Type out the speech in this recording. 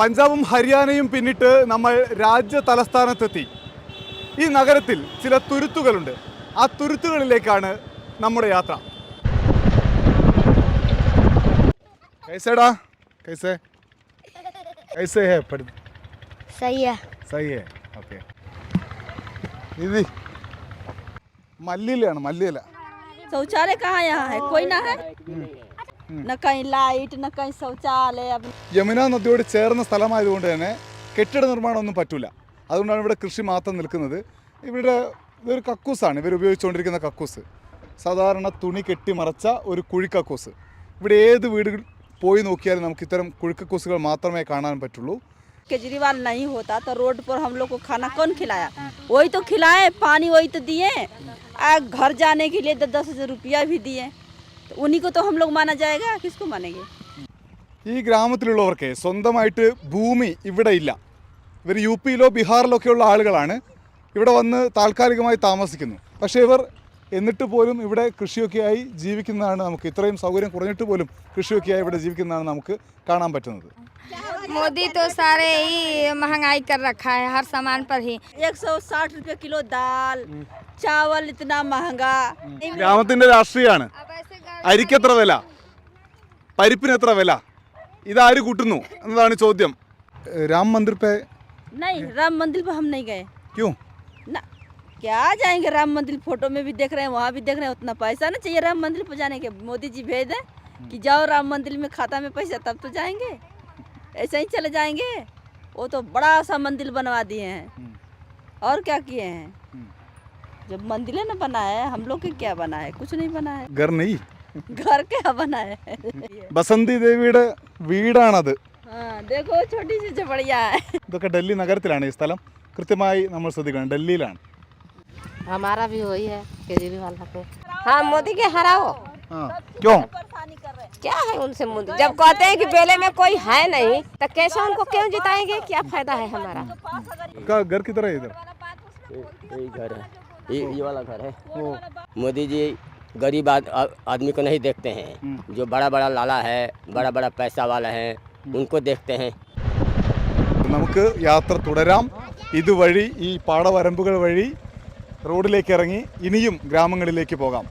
പഞ്ചാബും ഹരിയാനയും പിന്നിട്ട് നമ്മൾ രാജ്യ തലസ്ഥാനത്തെത്തി. ഈ നഗരത്തിൽ ചില തുരുത്തുകളുണ്ട്. ആ തുരുത്തുകളിലേക്കാണ് നമ്മുടെ യാത്ര. കൈസേടാ കൈസേ. മല്ലിയിലാണ് മല്ലിയില. न कहीं लाइट न कहीं शौचालय अब യമുന നദിയോട് ചേർന്ന സ്ഥലമായതുകൊണ്ട് തന്നെ കെട്ടിട നിർമ്മാണമൊന്നും പറ്റില്ല അതുകൊണ്ടാണ് ഇവിടെ കൃഷി മാത്രം നിൽക്കുന്നത് ഇവിടെ ഇതൊരു കക്കൂസാണ് ഇവർ ഉപയോഗിച്ചുകൊണ്ടിരിക്കുന്ന കക്കൂസ് സാധാരണ തുണി കെട്ടി മറച്ച ഒരു കുഴിക്കക്കൂസ് ഇവിടെ ഏത് വീടുകൾ പോയി നോക്കിയാലും നമുക്ക് ഇത്തരം കുഴിക്കക്കൂസുകൾ മാത്രമേ കാണാൻ പറ്റുള്ളൂ केजरीवाल नहीं होता तो रोड पर हम लोग को खाना कौन खिलाया वही तो खिलाए पानी वही तो दिए आ घर जाने के लिए दस दस हजार रुपया भी दिए तो उन्हीं को तो हम लोग माना जाएगा किसको मानेंगे ഈ ഗ്രാമത്തിലുള്ളവർക്ക് സ്വന്തമായിട്ട് ഭൂമി ഇവിടെ ഇല്ല ഇവർ യു പിയിലോ ബീഹാറിലോ ഒക്കെയുള്ള ആളുകളാണ് ഇവിടെ വന്ന് താൽക്കാലികമായി താമസിക്കുന്നു പക്ഷേ ഇവർ എന്നിട്ട് പോലും ഇവിടെ കൃഷിയൊക്കെയായി ജീവിക്കുന്നതാണ് നമുക്ക് ഇത്രയും സൗകര്യം കുറഞ്ഞിട്ട് പോലും കൃഷിയൊക്കെയായി ഇവിടെ ജീവിക്കുന്നതാണ് നമുക്ക് കാണാൻ പറ്റുന്നത് मोदी तो सारे ही महंगाई कर रखा है हर सामान पर ही एक सौ साठ रुपये किलो दाल चावल इतना महंगा ഗ്രാമത്തിന്റെ രാഷ്ട്രീയമാണ് അരിക്ക് എത്ര വില പരിപ്പിന് എത്ര വില ഇതാര് കൂട്ടുന്നു എന്നതാണ് ചോദ്യം രാം മന്ദിർ പേ नहीं राम मंदिर पर हम नहीं गए ക്യൂ ना क्या जाएंगे राम मंदिर फोटो में भी देख रहे हैं वहाँ भी देख रहे हैं उतना पैसा ना चाहिए राम मंदिर पर जाने के मोदी जी भेज दें कि जाओ राम मंदिर में खाता में पैसा तब तो जाएंगे ऐसे ही चले जाएंगे वो तो बड़ा सा मंदिर बनवा दिए हैं और क्या किए हैं जब मंदिर न बना है हम लोग के क्या बना है कुछ नहीं बना है ഗർ നെയ് घर क्या बना है ബസന്തി ദേവിയുടെ വീടാണത് हाँ देखो छोटी सी झपड़िया है ഇതൊക്കെ ഡൽഹി നഗരത്തിലാണ് ഈ സ്ഥലം കൃത്യമായി നമ്മൾ ശ്രദ്ധിക്കണം ഡൽഹിയിലാണ് हमारा भी वही है केजरीवाल पे हाँ मोदी के हराओ ആ ക്യോ परेशानी कर रहे हैं क्या है उनसे मोदी जब कहते हैं कि बेले में कोई है नहीं तो कैसे उनको क्यों जिताएंगे क्या फायदा है हमारा आपका घर किधर है इधर यही घर है ये ये वाला घर है मोदी जी गरीब आद, आ- आदमी को नहीं देखते हैं जो बड़ा बड़ा लाला है बड़ा बड़ा पैसा वाला है उनको देखते हैं നമുക്ക് യാത്ര തുടരാം ഇതുവഴി ഈ പാടവരമ്പുകൾ വഴി റോഡിലേക്ക് ഇറങ്ങി ഇനിയും ഗ്രാമങ്ങളിലേക്ക് പോകാം